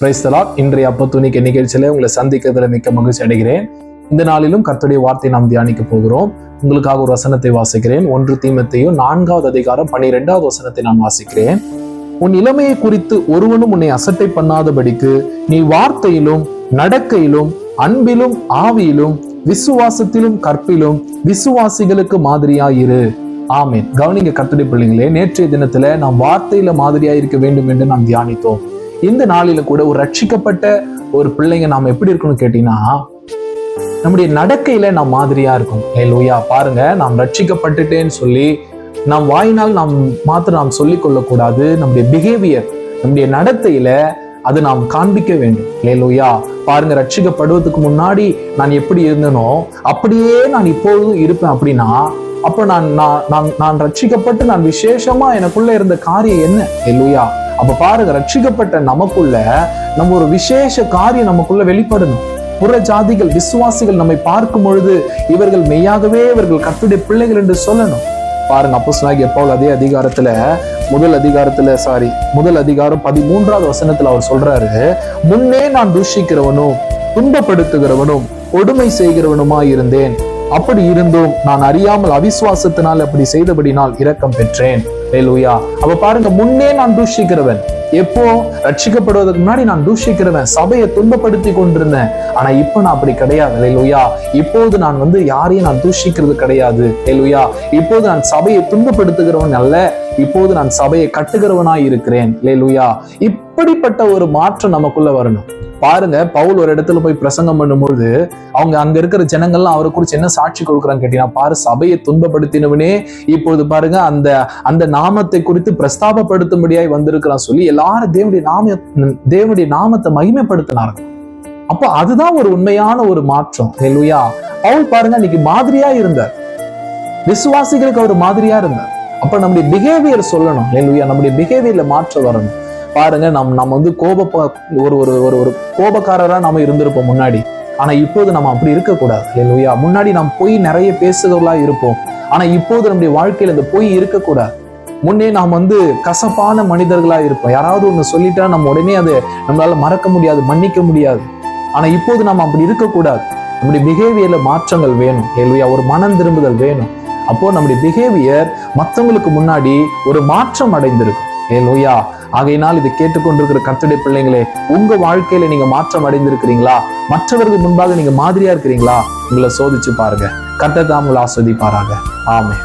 Praise the Lord இன்றைய அப்போ துணிக்கு நிகழ்ச்சியில உங்களை சந்திக்கிறதுல மிக்க மகிழ்ச்சி அடைகிறேன். இந்த நாளிலும் கர்த்துடைய வார்த்தை நாம் தியானிக்க போகிறோம். உங்களுக்காக ஒரு வசனத்தை வாசிக்கிறேன். ஒன்று தீமத்தையும் நான்காவது அதிகாரம் பனிரெண்டாவது வசனத்தை நான் வாசிக்கிறேன். உன் இளமையை குறித்து ஒருவனும் உன்னை அசட்டை பண்ணாதபடிக்கு நீ வார்த்தையிலும் நடக்கையிலும் அன்பிலும் ஆவியிலும் விசுவாசத்திலும் கற்பிலும் விசுவாசிகளுக்கு மாதிரியாயிரு. ஆமேன். கவனிங்க கர்த்தருடைய பிள்ளைங்களே நேற்றைய தினத்துல நாம் வார்த்தையில மாதிரியா இருக்க வேண்டும் என்று நாம் தியானித்தோம். இந்த நாளில கூட ஒரு ரட்சிக்கப்பட்ட ஒரு பிள்ளைங்க நாம் எப்படி இருக்கணும் கேட்டீங்கன்னா நம்முடைய நடக்கையில நாம் மாதிரியா இருக்கும் ஏ லூயா பாருங்க நாம் ரட்சிக்கப்பட்டுட்டேன்னு சொல்லி நாம் வாயினால் நாம் மாத்திரம் நாம் சொல்லிக் கொள்ளக்கூடாது. நம்முடைய பிஹேவியர் நம்முடைய நடத்தையில அது நாம் காண்பிக்க வேண்டும். லேலோயா பாருங்க ரட்சிக்கப்படுவதற்கு முன்னாடி நான் எப்படி இருந்தனோ அப்படியே நான் இப்பொழுதும் இருப்பேன் அப்படின்னா அப்ப நான் நான் நான் நான் ரட்சிக்கப்பட்டு நான் விசேஷமா எனக்குள்ள இருந்த காரியம் என்ன? இல்லையா? அப்ப பாருங்க ரட்சிக்கப்பட்ட நமக்குள்ள நம்ம ஒரு விசேஷ காரியம் நமக்குள்ள வெளிப்படணும். புற ஜாதிகள் விசுவாசிகள் நம்மை பார்க்கும் பொழுது இவர்கள் மெய்யாகவே இவர்கள் கத்துடைய பிள்ளைகள் என்று சொல்லணும். பாருங்க அப்போஸ்தலனாகிய பவுல் அதே அதிகாரத்துல முதல் அதிகாரத்துல சாரி முதல் அதிகாரம் பதிமூன்றாவது வசனத்துல அவர் சொல்றாரு முன்னே நான் தூஷிக்கிறவனும் துன்பப்படுத்துகிறவனும் கொடுமை செய்கிறவனுமாய் இருந்தேன் அப்படி இருந்தும் நான் அறியாமல் அவிசுவாசத்தினால் அப்படி செய்தபடினால் இரக்கம் பெற்றேன். ஏலூயா அவ பாருங்க முன்னே நான் தூஷிக்கிறவன். எப்போ? ரட்சிக்கப்படுவதற்கு முன்னாடி நான் தூஷிக்கிறவன். சபையை துன்பப்படுத்தி கொண்டிருந்தேன். ஆனா இப்போ நான் அப்படி கிடையாது. லேலுயா இப்போது நான் வந்து யாரையும் நான் தூஷிக்கிறது கிடையாது. லேலுயா இப்போது நான் சபையை துன்பப்படுத்துகிறவன் அல்ல. இப்போது நான் சபையை கட்டுகிறவனாய் இருக்கிறேன். லேலுயா இப்படிப்பட்ட ஒரு மாற்றம் நமக்குள்ள வரணும். பாருங்க பவுல் ஒரு இடத்துல போய் பிரசங்கம் பண்ணும்பொழுது அவங்க அங்க இருக்கிற ஜனங்கள்லாம் அவரை குறிச்சு என்ன சாட்சி கொடுக்குறாங்க கேட்டீங்கன்னா பாரு சபையை துன்பப்படுத்தினவனே இப்போது பாருங்க அந்த அந்த நாமத்தை குறித்து பிரஸ்தாபப்படுத்தும்படியாய் வந்திருக்கிறான் சொல்லி எல்லாரும் தேவனுடைய நாம தேவனுடைய நாமத்தை மகிமைப்படுத்தினார்கள். அப்போ அதுதான் ஒரு உண்மையான ஒரு மாற்றம். இல்லையா பவுல் பாருங்க இன்னைக்கு மாதிரியா இருந்தார். விசுவாசிகளுக்கு அவர் மாதிரியா இருந்தார். அப்ப நம்முடைய பிஹேவியர் சொல்லணும். இல்லையா நம்முடைய பிஹேவியர்ல மாற்றம் வரணும். பாருங்க நம் நம்ம வந்து கோப ஒரு ஒரு ஒரு ஒரு கோபக்காரராக நம்ம இருந்திருப்போம் முன்னாடி. ஆனா இப்போது நம்ம அப்படி இருக்கக்கூடாது. இல்லையா முன்னாடி நாம் பொய் நிறைய பேசுகிறவர்களா இருப்போம். ஆனா இப்போது நம்முடைய வாழ்க்கையில இந்த பொய் இருக்கக்கூடாது. முன்னே நாம் வந்து கசப்பான மனிதர்களா இருப்போம். யாராவது ஒண்ணு சொல்லிட்டா நம்ம உடனே அதை நம்மளால மறக்க முடியாது மன்னிக்க முடியாது. ஆனா இப்போது நாம் அப்படி இருக்கக்கூடாது. நம்முடைய பிஹேவியர்ல மாற்றங்கள் வேணும். இல்லையா ஒரு மனம் திரும்புதல் வேணும். அப்போ நம்முடைய பிஹேவியர் மற்றவங்களுக்கு முன்னாடி ஒரு மாற்றம் அடைந்திருக்கும். ஏலோயா ஆகையினால் இதை கேட்டுக்கொண்டிருக்கிற கர்த்தருடைய பிள்ளைங்களே உங்க வாழ்க்கையில நீங்க மாற்றம் அடைந்திருக்கிறீங்களா? மற்றவர்கள் முன்பாக நீங்க மாதிரியா இருக்கிறீங்களா? உங்களை சோதிச்சு பாருங்க. கர்த்தர் தான் உங்களை ஆஸ்வதிப்பாராங்க ஆமே